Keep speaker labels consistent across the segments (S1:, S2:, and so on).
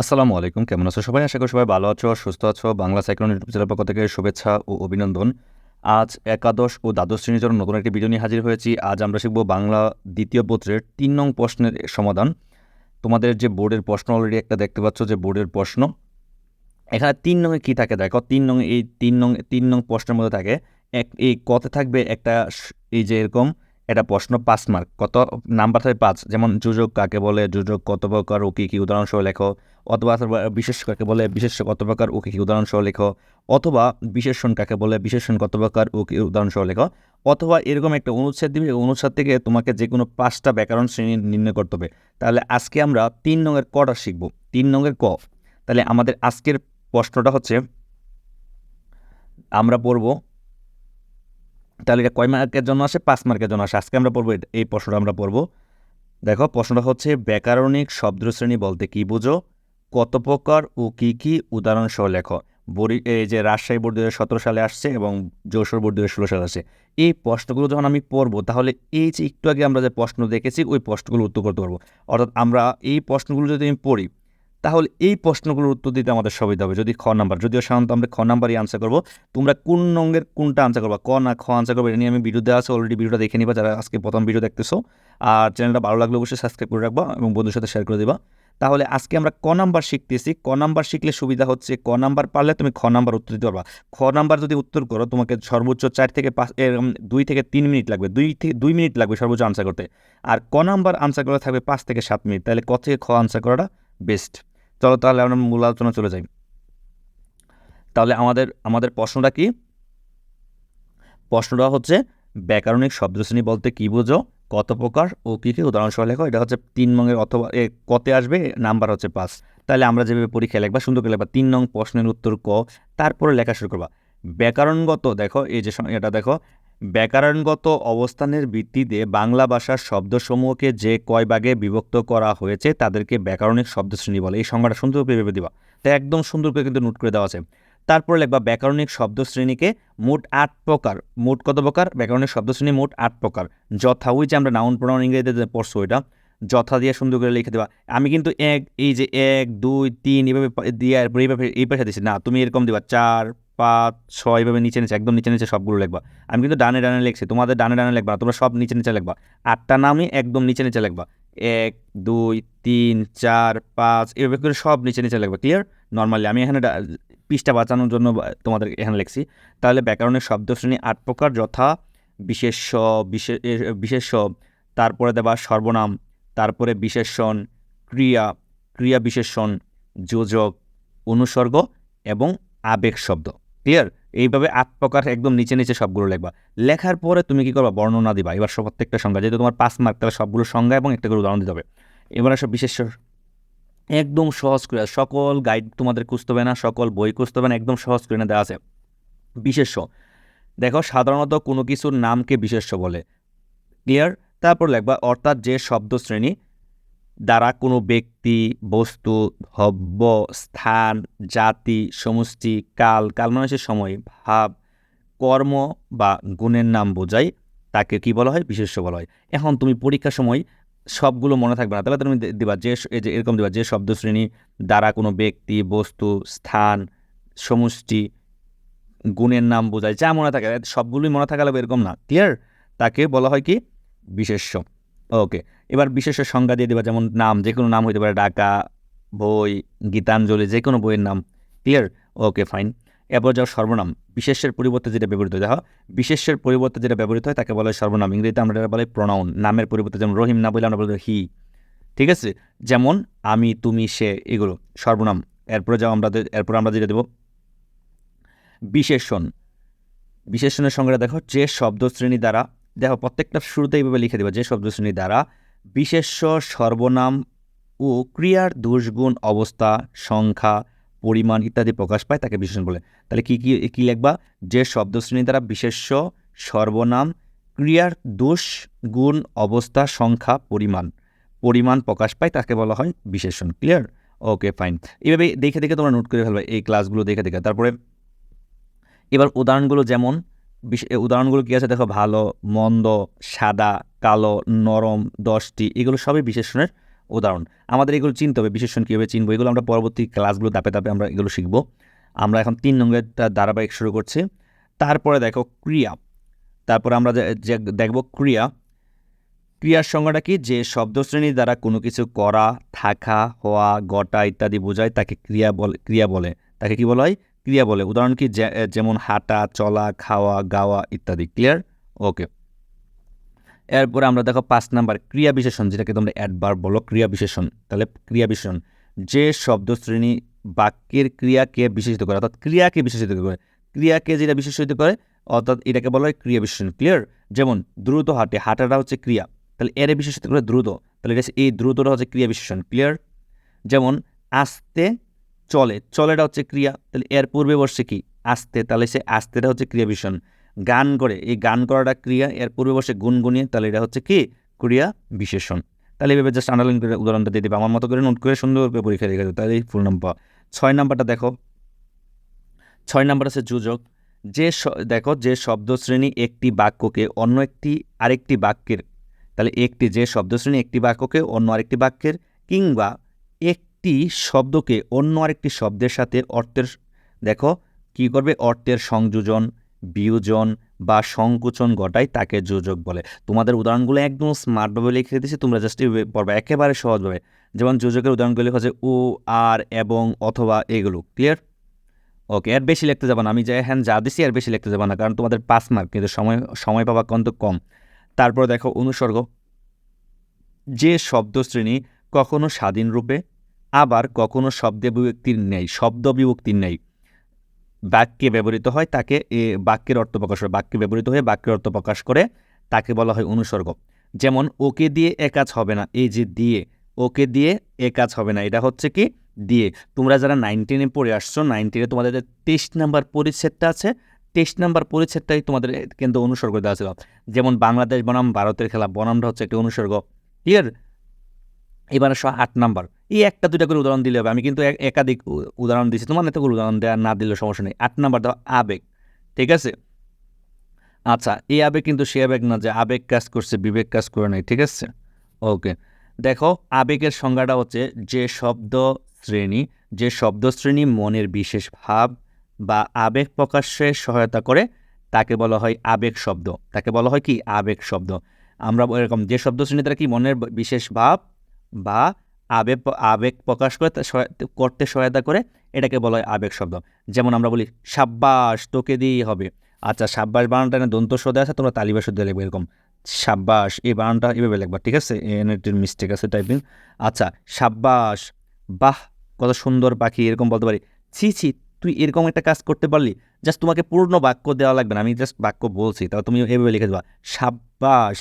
S1: আসসালামু আলাইকুম, কেমন আছো সবাই? আশা করি সবাই ভালো আছো, সুস্থ আছো। বাংলা সাইক্লোন ইউটিউব চ্যানেল পক্ষ থেকে শুভেচ্ছা ও অভিনন্দন। আজ একাদশ ও দ্বাদশ শ্রেণির জন্য নতুন একটি ভিডিও নিয়ে হাজির হয়েছি। আজ আমরা শিখব বাংলা দ্বিতীয় পত্রের তিন নং প্রশ্নের সমাধান। তোমাদের যে বোর্ডের প্রশ্ন অলরেডি একটা দেখতে পাচ্ছ যে বোর্ডের প্রশ্ন। এখানে তিন নংয়ে কী থাকে দেখো? তিন নং এই তিন নং তিন নং প্রশ্নের মধ্যে থাকে এক, এই কতে থাকবে একটা এই যে এরকম একটা প্রশ্ন পাঁচ মার্ক। কত নাম্বার থাকবে পাঁচ? যেমন যোজক কাকে বলে, যোজক কত প্রকার, ও কী কী উদাহরণসহ লেখো। অথবা অথবা বিশেষ কাকে বলে, বিশেষ কত প্রকার, ও কী কী উদাহরণসহ লেখো। অথবা বিশেষণ কাকে বলে, বিশেষণ কত প্রকার, ও কী উদাহরণসহ লেখো। অথবা এরকম একটা অনুচ্ছেদ দিবে অনুচ্ছেদ থেকে তোমাকে যে কোনো পাঁচটা ব্যাকরণ শ্রেণি নির্ণয় করতে হবে। তাহলে আজকে আমরা তিন নঙের কটা শিখব। তিন নঙের ক। তাহলে আমাদের আজকের প্রশ্নটা হচ্ছে, আমরা পড়ব তাহলে এটা কয় মার্কের জন্য আসে? পাঁচ মার্কের জন্য আসে। আজকে আমরা পড়ব এই প্রশ্নটা আমরা পড়ব। দেখো, প্রশ্নটা হচ্ছে, ব্যাকরণিক শব্দশ্রেণী বলতে কি বুঝো? কত প্রকার ও কী কী উদাহরণ সহ লেখো? বড়ি এই যে রাজশাহী বোর্ড দু সতেরো সালে আসছে এবং যশোর বোর্ড দু ষোলো সালে আসছে। এই প্রশ্নগুলো যখন আমি পড়ব, তাহলে এই যে একটু আগে আমরা যে প্রশ্ন দেখেছি, ওই প্রশ্নগুলো উত্তর করতে পারব। অর্থাৎ আমরা এই প্রশ্নগুলো যদি আমি পড়ি তাহলে এই প্রশ্নগুলোর উত্তর দিতে আমাদের সুবিধা হবে। যদি খ নাম্বার, যদিও সাধারণত আমরা খ নাম্বারই আনসার করব, তোমরা কোন নঙ্গের কোনটা আনসার করবা? ক না, খ আনসার করবে, এটা নিয়ে আমি ভিডিও দেওয়া আছে অলরেডি ভিডিওটা দেখে নিবা, যারা আজকে প্রথম ভিডিও দেখতেছো। আর চ্যানেলটা ভালো লাগলে অবশ্যই সাবস্ক্রাইব করে রাখবা এবং বন্ধুর সাথে শেয়ার করে দিবা। তাহলে আজকে আমরা ক নাম্বার শিখতেছি। ক নাম্বার শিখলে সুবিধা হচ্ছে, ক নাম্বার পারলে তুমি খ নাম্বার উত্তর দিতে পারবা। খ নাম্বার যদি উত্তর করো, তোমাকে সর্বোচ্চ চার থেকে পাঁচ এরকম দুই থেকে তিন মিনিট লাগবে, দুই থেকে, দুই মিনিট লাগবে সর্বোচ্চ আনসার করতে। আর ক নাম্বার আনসার করা থাকবে পাঁচ থেকে সাত মিনিট, তাহলে ক থেকে খ আনসার করাটা বেস্ট চলো তাহলে আমরা মূল আলোচনা চলে যাই। তাহলে আমাদের আমাদের প্রশ্নটা কি? প্রশ্নটা হচ্ছে, ব্যাকরণিক শব্দশ্রেণী বলতে কি বোঝো? কত প্রকার ও কী কী উদাহরণসহ লেখো। এটা হচ্ছে তিন নঙের অথবা এ কতে আসবে, নাম্বার হচ্ছে পাঁচ। তাহলে আমরা যেভাবে পরীক্ষা লিখবা সুন্দর করে লিখবা। তিন নং প্রশ্নের উত্তর ক, তারপরে লেখা শুরু করবা। ব্যাকরণগত, দেখো, এই যে এটা দেখো ব্যাকরণগত অবস্থানের ভিত্তিতে বাংলা ভাষার শব্দসমূহকে যে কয় ভাগে বিভক্ত করা হয়েছে, তাদেরকে ব্যাকরণিক শব্দশ্রেণী বলে। এই সংজ্ঞাটা সুন্দর করে ভেবে দিবা। তাই একদম সুন্দর করে কিন্তু নোট করে দেওয়া আছে। তারপরে লিখবা ব্যাকরণিক শব্দশ্রেণীকে মোট আট প্রকার। মোট কত প্রকার? ব্যাকরণিক শব্দশ্রেণী মোট আট প্রকার। যথা ওই যে আমরা নাউন প্রোনাউন ইংরেজিতে পড়ছো ওইটা, যথা দিয়ে সুন্দর করে লিখে দেবা। আমি কিন্তু এক, এই যে এক, দুই, তিন এভাবে দিয়ে এরপর এইভাবে এই পাশে দিচ্ছি না, তুমি এরকম দিবা। চার পাঁচ ছয় এভাবে নিচে নিচে, একদম নিচে নিচে সবগুলো লিখবা। আমি কিন্তু ডানে ডানে লিখছি, তোমাদের ডানে ডানে লিখবা তোমরা সব নিচে নিচে লিখবা। আটটা নামই একদম নিচে নিচে লিখবা। এক, দুই, তিন, চার, পাঁচ, এভাবে করে সব নিচে নিচে লিখবা ক্লিয়ার নর্মালি আমি এখানে পৃষ্ঠা বাঁচানোর জন্য তোমাদের এখানে লিখছি। তাহলে ব্যাকরণের শব্দশ্রেণী আট প্রকার, যথা বিশেষ বিশেষ্য, তারপরে দেবা সর্বনাম, তারপরে বিশেষণ ক্রিয়া ক্রিয়া বিশেষণ যোজক, অনুসর্গ এবং আবেগ শব্দ। ক্লিয়ার এইভাবে আট প্রকার একদম নিচে নিচে সবগুলো লিখবা। লেখার পরে তুমি কি করবা? বর্ণনা দিবা। এবার সব প্রত্যেকটা সংজ্ঞা, যেহেতু তোমার পাঁচ মার্ক তাহলে সবগুলো সংজ্ঞা এবং একটা করে উদাহরণ দিতে হবে। এবার আসো বিশেষ একদম সহজ করে, সকল গাইড তোমাদের খুঁজতে হবে না, সকল বই খুঁজতে হবে না, একদম সহজ করে না দেওয়া আছে। বিশেষ্য। দেখো, সাধারণত কোনো কিছুর নামকে বিশেষ্য বলে। ক্লিয়ার তারপর লেখবা, অর্থাৎ যে শব্দ শ্রেণি দ্বারা কোনো ব্যক্তি, বস্তু হব্য স্থান, জাতি, সমষ্টি, কাল কাল মানে হচ্ছে সময়, ভাব, কর্ম বা গুণের নাম বোঝায়, তাকে কি বলা হয়? বিশেষ্য বলা হয়। এখন তুমি পরীক্ষার সময় সবগুলো মনে থাকবে না। তাহলে তুমি দিবা যে এরকম দিবা যে শব্দ শ্রেণি দ্বারা কোনো ব্যক্তি, বস্তু, স্থান, সমষ্টি, গুণের নাম বোঝায়। যা মনে থাকে, সবগুলোই মনে থাকা লাগবে এরকম না। ক্লিয়ার তাকে বলা হয় কি? বিশেষ্য। ওকে এবার বিশেষ সংজ্ঞা দিয়ে দেবা, যেমন নাম যে কোনো নাম হইতে পারে, ডাকা, বই, গীতাঞ্জলি যে কোনো বইয়ের নাম ক্লিয়ার ওকে ফাইন এরপর যাও সর্বনাম, বিশেষের পরিবর্তে যেটা ব্যবহৃত হয়, দেখো, বিশেষের পরিবর্তে যেটা ব্যবহৃত হয়, তাকে বলা সর্বনাম। ইংরেজিতে আমরা এটা বলে প্রনাউন নামের পরিবর্তে যেমন রহিম না বলে আমরা বলি হি ঠিক আছে? যেমন আমি, তুমি, সে, এগুলো, সর্বনাম। এরপরে যাও আমরা, এরপর আমরা যেটা দেবো, বিশেষণ। বিশেষণের সঙ্গে দেখো, যে শব্দশ্রেণী দ্বারা দেখো, প্রত্যেকটা শুরুতে এইভাবে লিখে দেবো, যে শব্দশ্রেণী দ্বারা, বিশেষ্য, সর্বনাম ও ক্রিয়ার দোষগুণ, অবস্থা, সংখ্যা, পরিমাণ ইত্যাদি প্রকাশ পায়, তাকে বিশেষণ বলে। তাহলে কি, কী কী লিখবা? যে শব্দশ্রেণী দ্বারা বিশেষ্য, সর্বনাম, ক্রিয়ার দোষ, গুণ, অবস্থা, সংখ্যা, পরিমাণ। পরিমাণ প্রকাশ পায়, তাকে বলা হয় বিশেষণ। ক্লিয়ার ওকে ফাইন এইভাবে দেখে দেখে তোমরা নোট করে ফেলবে, এই ক্লাসগুলো দেখে দেখে। তারপরে এবার উদাহরণগুলো যেমন উদাহরণগুলো কী আছে? দেখো, ভালো, মন্দ, সাদা, কালো, নরম, দশটি, এগুলো সবই বিশেষণের উদাহরণ। আমাদের এগুলো চিনতে হবে, বিশেষণ কীভাবে চিনবো? এগুলো আমরা পরবর্তী ক্লাসগুলো দাপে দাপে আমরা এগুলো শিখব। আমরা এখন তিন নম্বরের ধারাবাহিক শুরু করছি। তারপরে দেখো, ক্রিয়া। তারপরে আমরা দেখব ক্রিয়া। ক্রিয়ার সংজ্ঞাটা কি? যে শব্দশ্রেণী দ্বারা কোনো কিছু করা, থাকা, হওয়া গটা ইত্যাদি বোঝায়, তাকে ক্রিয়া বলে ক্রিয়া বলে। তাকে কি বলা হয়? ক্রিয়া বলে। উদাহরণ কি? যেমন হাঁটা, চলা, খাওয়া, গাওয়া ইত্যাদি। ক্লিয়ার ওকে এরপরে আমরা দেখো পাঁচ নাম্বার, ক্রিয়া বিশেষণ, যেটাকে তোমরা অ্যাডবার বলো, ক্রিয়া বিশেষণ। তাহলে ক্রিয়া বিশেষণ, যে শব্দশ্রেণী বাক্যের ক্রিয়াকে বিশেষিত করে, অর্থাৎ ক্রিয়াকে বিশেষিত করে, ক্রিয়াকে যেটা বিশেষিত করে, অর্থাৎ এটাকে বলা হয় ক্রিয়া বিশেষণ। ক্লিয়ার যেমন দ্রুত হাঁটে, হাঁটাটা হচ্ছে ক্রিয়া। তাহলে এর বিশেষিত করে দ্রুত। তাহলে এটা এই দ্রুতটা হচ্ছে ক্রিয়া বিশেষণ। ক্লিয়ার যেমন আস্তে চলে, চলেটা হচ্ছে ক্রিয়া। তাহলে এর পূর্বে বসছে কি? আস্তে। তাহলে সে আস্তেটা হচ্ছে ক্রিয়া বিশেষণ গান করে, এই গান করাটা ক্রিয়া, এর পূর্বে বসে গুনগুনিয়ে তাহলে এটা হচ্ছে কি? ক্রিয়া বিশেষণ তাহলে এভাবে জাস্ট আন্ডারলাইন করে উদাহরণটা দিয়ে দেবে। আমার মতো করে নোট করে সুন্দর করে পরীক্ষা লিখে দেবে তাহলে ফুল নাম্বার ছয় নাম্বারটা দেখো। ছয় নাম্বার আছে যোজক। যে দেখো, যে শব্দশ্রেণী একটি বাক্যকে অন্য একটি আরেকটি বাক্যের, তাহলে একটি যে শব্দশ্রেণী একটি বাক্যকে অন্য আরেকটি বাক্যের, কিংবা একটি শব্দকে অন্য আরেকটি শব্দের সাথে অর্থের দেখো, কি করবে? অর্থের সংযোজন, বিয়োজন বা সংকোচন ঘটায় তাকে যোজক বলে। তোমাদের উদাহরণগুলো একদম স্মার্টভাবে লিখে দিয়েছি, তোমরা জাস্ট পড়বা, একেবারে সহজভাবে। যেমন যোজকের উদাহরণগুলো লেখা হচ্ছে ও, আর, এবং, অথবা এগুলো ক্লিয়ার ওকে এর বেশি লিখতে যাব না, আমি যাই হ্যাঁ যা দিছি আর বেশি লিখতে যাব না, কারণ তোমাদের পাঁচ মার্ক কিন্তু সময় সময় পাবা কিন্তু কম। তারপর দেখো অনুসর্গ। যে শব্দশ্রেণী কখনো স্বাধীন রূপে আবার কখনো শব্দ বিভক্তির নেই শব্দ বিভক্তির নেই বাক্যে ব্যবহৃত হয়, তাকে এ বাক্যের অর্থ প্রকাশ করে, বাক্যে ব্যবহৃত হয়ে বাক্যের অর্থ প্রকাশ করে তাকে বলা হয় অনুসর্গ। যেমন, ওকে দিয়ে এ কাজ হবে না। এই যে, দিয়ে। ওকে দিয়ে এ কাজ হবে না। এটা হচ্ছে কি? দিয়ে। তোমরা যারা নাইনটিনে পড়ে আসছো, নাইনটিনে তোমাদের তেইশ নাম্বার পরিচ্ছেদটা আছে, তেইশ নাম্বার পরিচ্ছেদটাই তোমাদের কিন্তু অনুসর্গ দেওয়া ছিল। যেমন, বাংলাদেশ বনাম, ভারতের খেলা, বনামটা হচ্ছে একটি অনুসর্গ। ক্লিয়ার এবার আসো আট নাম্বার। এই একটা, দুইটা করে উদাহরণ দিলে হবে। আমি কিন্তু এক- একাধিক উদাহরণ দিচ্ছি তোমার এতগুলো উদাহরণ দেওয়া না দিলে সমস্যা নেই। আট নাম্বার দাও, আবেগ। ঠিক আছে? আচ্ছা এই আবেগ কিন্তু সে আবেগ না যে আবেগ কাজ করছে, বিবেক কাজ করে নাই। ঠিক আছে? ওকে। দেখো, আবেগের সংজ্ঞাটা হচ্ছে যে শব্দ শ্রেণি, যে শব্দ শ্রেণি মনের বিশেষ ভাব বা আবেগ প্রকাশে সহায়তা করে, তাকে বলা হয় আবেগ শব্দ। তাকে বলা হয় কি? আবেগ শব্দ। আমরা এরকম যে শব্দ শ্রেণি, তারা কি মনের বিশেষ ভাব বা আবেগ আবেগ প্রকাশ করে করতে সহায়তা করে এটাকে বলা হয় আবেগ শব্দ। যেমন আমরা বলি, সাব্বাস, তোকে দিয়েই হবে। আচ্ছা সাব্বাস বানানটা এখানে দন্ত সদে আছে, তোমরা তালিবা শুদ্ধ লিখবে এরকম। সাব্বাস এই বানানটা এভাবে লিখবা, ঠিক আছে? এনএটির মিস্টেক আছে টাইপিং আচ্ছা সাব্বাস বাহ, কত সুন্দর পাখি এরকম বলতে পারি। ছি ছি, তুই এরকম একটা কাজ করতে পারলি, জাস্ট তোমাকে পূর্ণ বাক্য দেওয়া লাগবে না, আমি জাস্ট বাক্য বলছি, তাও তুমি এভাবে লিখে দেবা। সাব্বাস,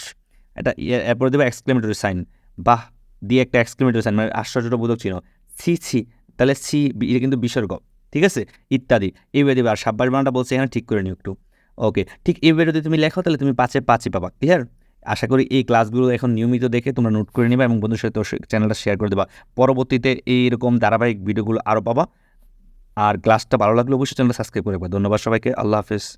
S1: এটা, এরপরে দেবে এক্সক্লেমেটরি সাইন বাহ দিয়ে একটা এক্সক্লেমেটরি সাইন মানে আশ্চর্যটা বোধক চিহ্ন। ছি ছি, তাহলে বি- এটা কিন্তু বিসর্গ, ঠিক আছে? ইত্যাদি। এইভাবে দেবে, আর সাব্বাস বানানটা বলছি এখানে ঠিক করে নিও একটু। ওকে ঠিক এইভাবে যদি তুমি লেখো, তাহলে তুমি পাঁচে পাঁচই পাবা ক্লিয়ার আশা করি এই ক্লাসগুলো এখন নিয়মিত দেখে তোমরা নোট করে নেবে এবং বন্ধুর সাথে চ্যানেলটা শেয়ার করে দেবা। পরবর্তীতে এইরকম ধারাবাহিক ভিডিওগুলো আরও পাবা। আর ক্লাসটা ভালো লাগলে অবশ্যই চ্যানেলটা সাবস্ক্রাইব করে রাখবে। ধন্যবাদ সবাইকে, আল্লাহ হাফেজ।